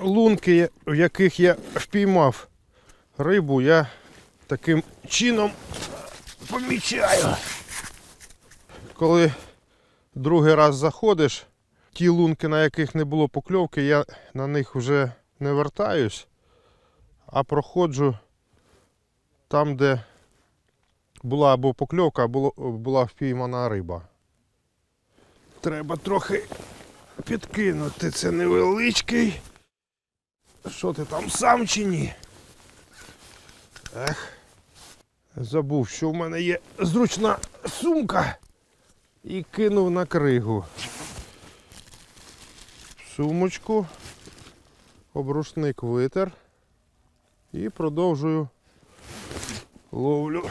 лунки, в яких я впіймав рибу, я таким чином помічаю. Коли другий раз заходиш, ті лунки, на яких не було покльовки, я на них вже не вертаюсь, а проходжу там, де була або покльовка, або була впіймана риба. Треба трохи підкинути. Це невеличкий. Що ти там сам чи ні? Ех. Забув, що в мене є зручна сумка і кинув на кригу. Сумочку, обрушник витер і продовжую ловлю.